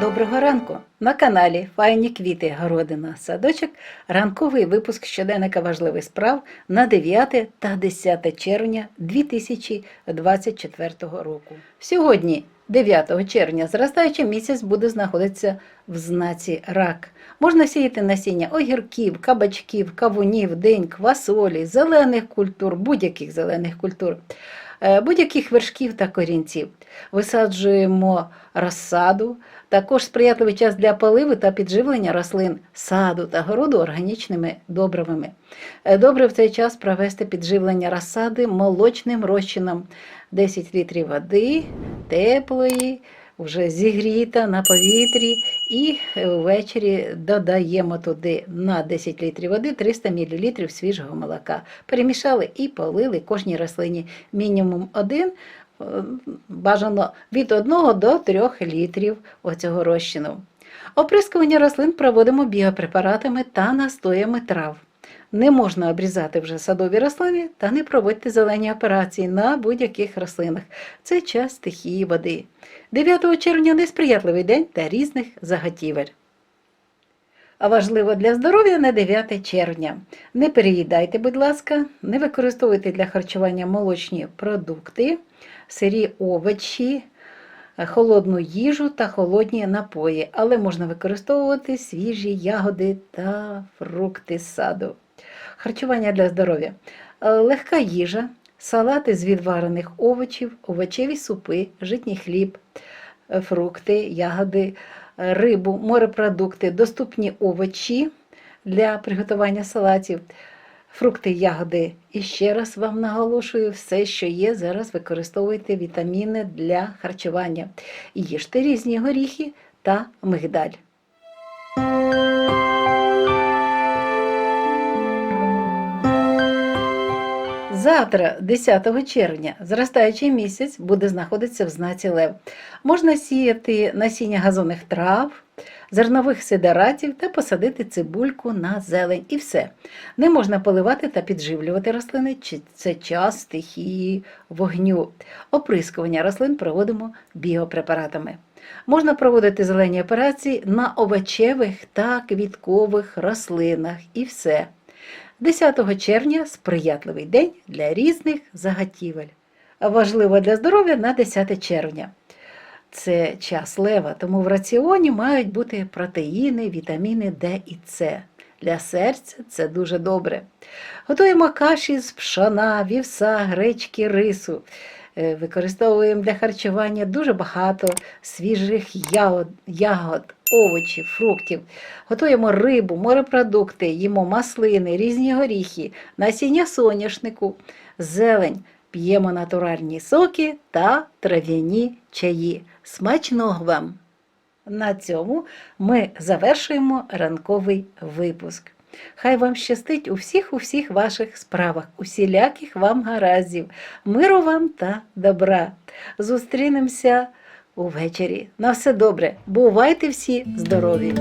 Доброго ранку! На каналі Файні квіти Городина Садочок. Ранковий випуск щоденника важливих справ на 9 та 10 червня 2024 року. Сьогодні, 9 червня, зростаючий місяць буде знаходитися в знаці рак. Можна сіяти насіння огірків, кабачків, кавунів, день, квасолі, зелених культур, будь-яких зелених культур, е, будь-яких вершків та корінців. Висаджуємо розсаду, також сприятливий час для поливу та підживлення рослин саду та городу органічними добривами. Е, Добре в цей час провести підживлення розсади молочним розчином 10 літрів води, теплої, вже зігріта на повітрі, і е, ввечері додаємо туди на 10 літрів води 300 мл свіжого молока. Перемішали і полили кожній рослині мінімум один. е, Бажано від 1 до 3 літрів оцього розчину. Оприскування рослин проводимо біопрепаратами та настоями трав. Не можна обрізати вже садові рослини та не проводьте зелені операції на будь-яких рослинах. Це час стихії води. 9 червня несприятливий день та різних заготівель. А важливо для здоров'я на 9 червня. Не переїдайте, будь ласка, не використовуйте для харчування молочні продукти, сирі овочі, холодну їжу та холодні напої, але можна використовувати свіжі ягоди та фрукти саду. Харчування для здоров'я. Е, Легка їжа, салати з відварених овочів, овочеві супи, житній хліб, е, фрукти, ягоди, е, рибу, морепродукти, доступні овочі для приготування салатів, фрукти, ягоди. І ще раз вам наголошую, все, що є, зараз використовуйте вітаміни для харчування. Їжте різні горіхи та мигдаль. Завтра, 10 червня, зростаючий місяць буде знаходитися в знаці Лев. Можна сіяти насіння газонних трав, зернових сидератів та посадити цибульку на зелень. І все. Не можна поливати та підживлювати рослини, чи це час стихії вогню. Оприскування рослин проводимо біопрепаратами. Можна проводити зелені операції на овочевих та квіткових рослинах. І все. 10 червня сприятливий день для різних заготівель. Важливо для здоров'я на 10 червня. Це час лева, тому в раціоні мають бути протеїни, вітаміни Д і С. Для серця це дуже добре. Готуємо каші з пшона, вівса, гречки, рису. Е, Використовуємо для харчування дуже багато свіжих ягод, ягод, овочів, фруктів. Готуємо рибу, морепродукти, їмо маслини, різні горіхи, насіння соняшнику, зелень, п'ємо натуральні соки та трав'яні чаї. Смачного вам! На цьому ми завершуємо ранковий випуск. Хай вам щастить у всіх у всіх ваших справах, усіляких вам гараздів, миру вам та добра. Зустрінемося увечері. На все добре. Бувайте всі здорові!